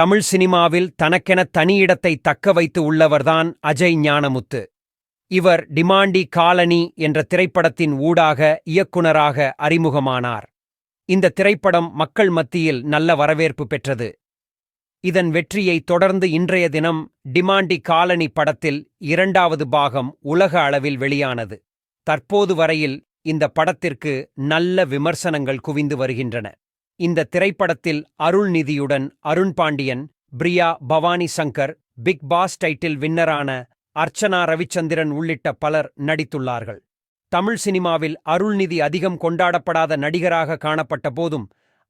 தமிழ் சினிமாவில் தனக்கென தனியிடத்தை தக்க வைத்து உள்ளவர்தான் அஜய் ஞானமுத்து. இவர் டிமாண்டி காலனி என்ற திரைப்படத்தின் ஊடாக இயக்குனராக அறிமுகமானார். இந்த திரைப்படம் மக்கள் மத்தியில் நல்ல வரவேற்பு பெற்றது. இதன் வெற்றியை தொடர்ந்து இன்றைய தினம் டிமாண்டி காலனி படத்தில் இரண்டாவது பாகம் உலக அளவில் வெளியானது. தற்போது வரையில் இந்த படத்திற்கு நல்ல விமர்சனங்கள் குவிந்து வருகின்றன. இந்த திரைப்படத்தில் அருள்நிதியுடன் Arun Pandian Priya Bhavani Shankar Bigg Boss title வின்னரான Archana Ravichandran உள்ளிட்ட பலர் நடித்துள்ளார்கள். தமிழ் சினிமாவில் அருள்நிதி அதிகம் கொண்டாடப்படாத நடிகராக காணப்பட்ட போதும்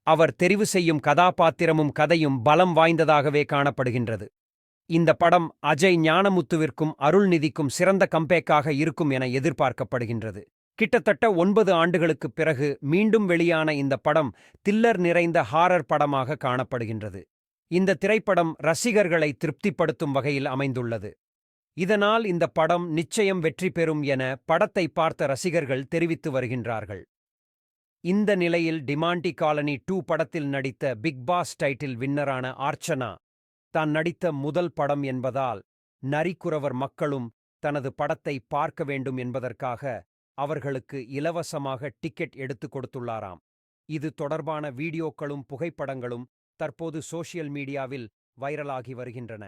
அவர் தெரிவு செய்யும் கதாபாத்திரமும் கதையும் பலம் வாய்ந்ததாகவே காணப்படுகின்றது. இந்த படம் அஜய் ஞானமுத்துவிற்கும் அருள்நிதிக்கும் சிறந்த கம்பேக்காக இருக்கும் என எதிர்பார்க்கப்படுகின்றது. கிட்டத்தட்ட ஒன்பது ஆண்டுகளுக்கு பிறகு மீண்டும் வெளியான இந்த படம் தில்லர் நிறைந்த ஹாரர் படமாக காணப்படுகின்றது. இந்த திரைப்படம் ரசிகர்களை திருப்திப்படுத்தும் வகையில் அமைந்துள்ளது. இதனால் இந்த படம் நிச்சயம் வெற்றி பெறும் என படத்தை பார்த்த ரசிகர்கள் தெரிவித்து வருகின்றார்கள். இந்த நிலையில் டிமாண்டி காலனி டூ படத்தில் நடித்த பிக் பாஸ் டைட்டில் வின்னரான ஆர்ச்சனா தான் நடித்த முதல் படம் என்பதால் நரிக்குறவர் மக்களும் தனது படத்தை பார்க்க வேண்டும் என்பதற்காக அவர்களுக்கு இலவசமாக டிக்கெட் எடுத்துக் கொடுத்துள்ளாராம். இது தொடர்பான வீடியோக்களும் புகைப்படங்களும் தற்போது சோஷியல் மீடியாவில் வைரலாகி வருகின்றன.